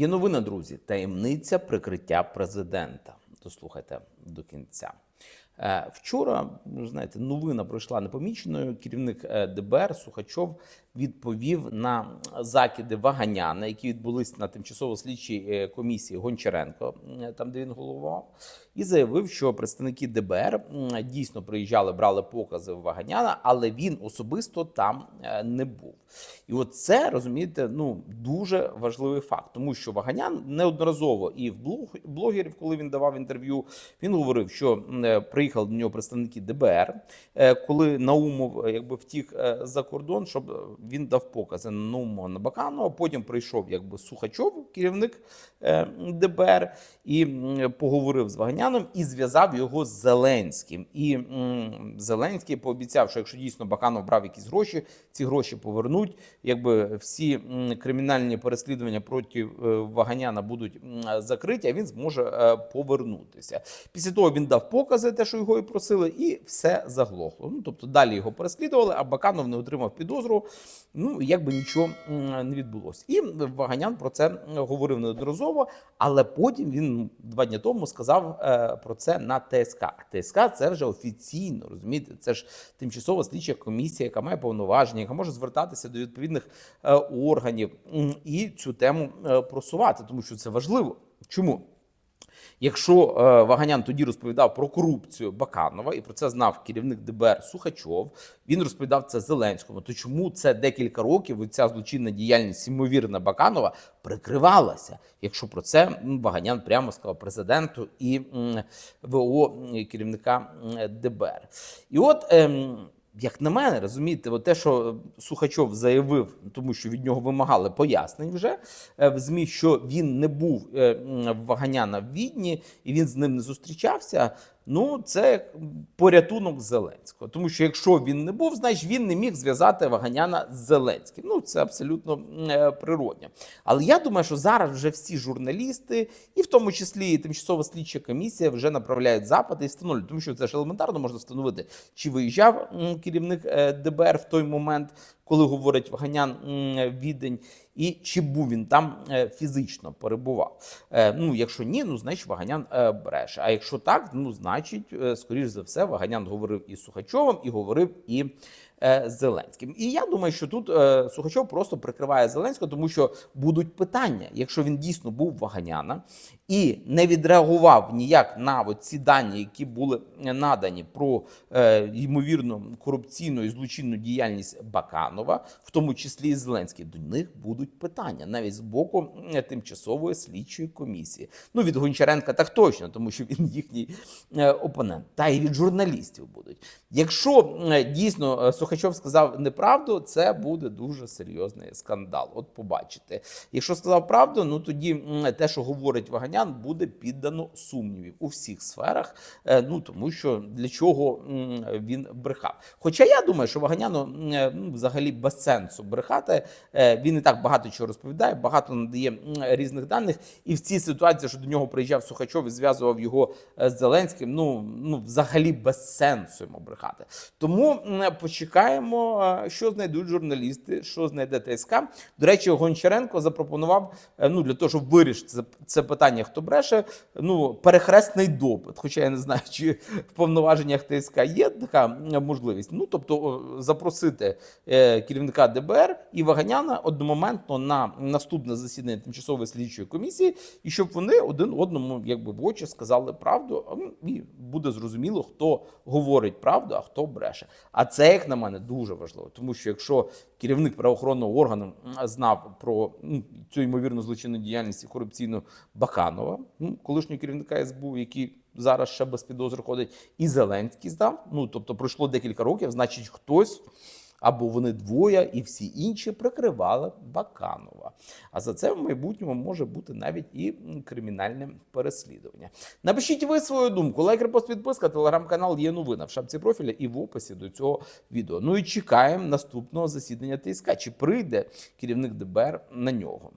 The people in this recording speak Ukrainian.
Є новина, друзі. Таємниця прикриття президента. Дослухайте до кінця. Е, Вчора, ну, знаєте, новина пройшла непоміченою. Керівник е, ДБР Сухачов відповів на закиди Ваганяна, які відбулись на тимчасово слідчій е, комісії Гончаренко, там де він головував, і заявив, що представники ДБР дійсно приїжджали, брали покази в Ваганяна, але він особисто там не був. І от це розумієте, ну дуже важливий факт, тому що Ваганян неодноразово і в блогерів, коли він давав інтерв'ю, він говорив, що е, приїхали до нього представники ДБР, е, коли Наумов е, якби втік е, за кордон, щоб він дав покази на Наумова на Баканова. Потім прийшов якби Сухачов, керівник ДБР, і поговорив з Ваганяном і зв'язав його з Зеленським. І Зеленський пообіцяв, що якщо дійсно Баканов брав якісь гроші, ці гроші повернуть. Якби всі кримінальні переслідування проти Ваганяна будуть закриті, а він зможе повернутися. Після того він дав покази, те, що його і просили, і все заглохло. Ну тобто далі його переслідували, а Баканов не отримав підозру. Ну якби нічого не відбулося. І Ваганян про це говорив неодноразово, але потім він два дні тому сказав е, про це на ТСК. А ТСК це вже офіційно, розумієте? Це ж тимчасова слідча комісія, яка має повноваження, яка може звертатися до відповідних е, органів і цю тему е, просувати, тому що це важливо. Чому? Якщо е, Ваганян тоді розповідав про корупцію Баканова, і про це знав керівник ДБР Сухачов, він розповідав це Зеленському. То чому це декілька років ця злочинна діяльність ймовірна Баканова прикривалася? Якщо про це Ваганян прямо сказав президенту і ВО керівника ДБР. І от. Як на мене, розумієте, от те, що Сухачов заявив, тому що від нього вимагали пояснень вже е, в ЗМІ, що він не був е, в Ваганяна в Відні і він з ним не зустрічався. Ну, це порятунок Зеленського. Тому що якщо він не був, значить він не міг зв'язати Ваганяна з Зеленським. Ну, це абсолютно е, природньо. Але я думаю, що зараз вже всі журналісти, і в тому числі і тимчасова слідча комісія, вже направляють запити і встановлюють, тому що це ж елементарно можна встановити, чи виїжджав керівник е, ДБР в той момент, коли говорить Ваганян відень, і чи був він там е, фізично перебував. Е, Ну, якщо ні, ну значить Ваганян е, бреше. А якщо так, ну значить, скоріш за все, Ваганян говорив і з Сухачовим, і говорив і з Зеленським. І я думаю, що тут е, Сухачов просто прикриває Зеленського, тому що будуть питання, якщо він дійсно був Ваганяна і не відреагував ніяк на ці дані, які були надані про е, ймовірно корупційну і злочинну діяльність Баканова, в тому числі і Зеленський, до них будуть питання навіть з боку е, тимчасової слідчої комісії. Ну від Гончаренка так точно, тому що він їхній е, опонент, та і від журналістів будуть. Якщо е, дійсно е, Сухачов сказав неправду, це буде дуже серйозний скандал. От побачите. Якщо сказав правду, ну тоді те, що говорить Ваганян, буде піддано сумнівів у всіх сферах. е, Ну тому що для чого він брехав. Хоча я думаю, що Ваганяну е, ну, взагалі без сенсу брехати. Е, Він і так багато чого розповідає, багато надає різних даних. І в цій ситуації, що до нього приїжджав Сухачов і зв'язував його з Зеленським, ну, ну взагалі без сенсу йому брехати. Тому м, почекаємо, е, що знайдуть журналісти, що знайде ТСК. До речі, Гончаренко запропонував е, ну для того, щоб вирішити це, це питання, хто бреше, ну перехресний допит. Хоча я не знаю, чи в повноваженнях ТСК є така можливість. Ну тобто запросити е, керівника ДБР і Ваганяна одномоментно на наступне засідання тимчасової слідчої комісії, і щоб вони один одному, якби в очі сказали правду, і буде зрозуміло, хто говорить правду, а хто бреше. А це, як на мене, дуже важливо, тому що якщо керівник правоохоронного органу знав про ну, цю ймовірну злочинну діяльність корупційну Баканова, ну, колишнього керівника СБУ, який зараз ще без підозри ходить, і Зеленський здав. Ну тобто пройшло декілька років, значить, хтось. Або вони двоє і всі інші прикривали Баканова. А за це в майбутньому може бути навіть і кримінальне переслідування. Напишіть ви свою думку. Лайк, репост, підписка, телеграм-канал є новина в шапці профіля і в описі до цього відео. Ну і чекаємо наступного засідання ТСК. Чи прийде керівник ДБР на нього?